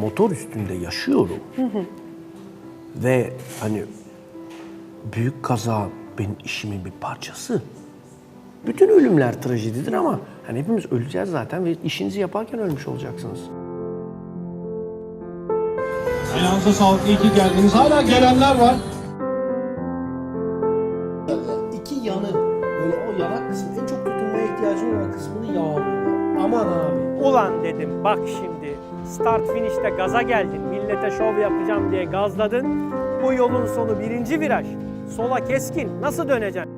motor üstünde yaşıyorum. Ve hani büyük kaza benim işimin bir parçası. Bütün ölümler trajedidir ama hani hepimiz öleceğiz zaten ve işinizi yaparken ölmüş olacaksınız. Ayağınıza sağlık, iyi ki geldiniz. Hala gelenler var. İki yanı böyle o yanak kısmı en çok tutunmaya ihtiyacı olan kısmını yağlıyorlar. Aman abi. Ulan dedim bak şimdi start finish'te gaza geldin. Millete şov yapacağım diye gazladın. Bu yolun sonu birinci viraj. Sola keskin. Nasıl döneceksin?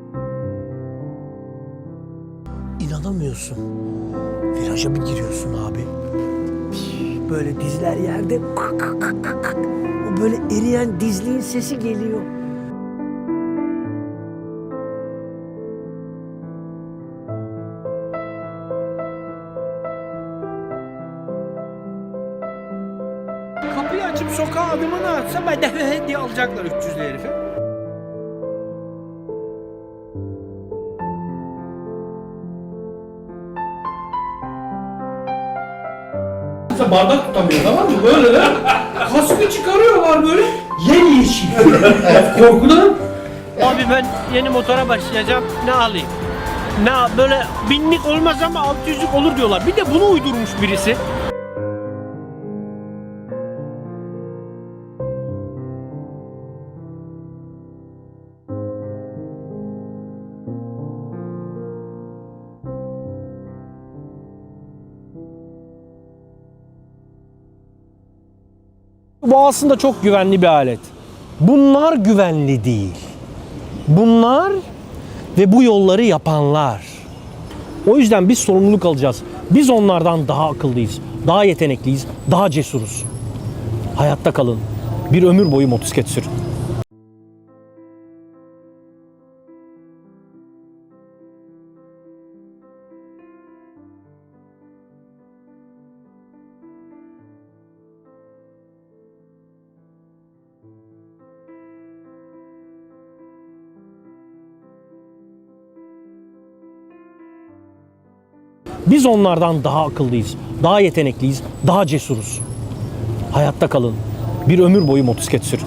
İnanamıyorsun. Viraja bir giriyorsun abi. Böyle dizler yerde. O böyle eriyen dizliğin sesi geliyor. Kapıyı açıp sokağa adımını atsa ben de diye alacaklar 300'lü herifi. Kimse bardak tutamıyor tamam mı? Böyle de kaskı çıkarıyorlar böyle. Yemyeşil. Korkudan. Abi ben yeni motora başlayacağım. Ne alayım? Ne böyle binlik olmaz ama 600'lük olur diyorlar. Bir de bunu uydurmuş birisi. Bu aslında çok güvenli bir alet. Bunlar güvenli değil. Bunlar ve bu yolları yapanlar. O yüzden biz sorumluluk alacağız. Biz onlardan daha akıllıyız, daha yetenekliyiz, daha cesuruz. Hayatta kalın. Bir ömür boyu motosiklet sürün. Biz onlardan daha akıllıyız, daha yetenekliyiz, daha cesuruz. Hayatta kalın. Bir ömür boyu motosiklet sürün.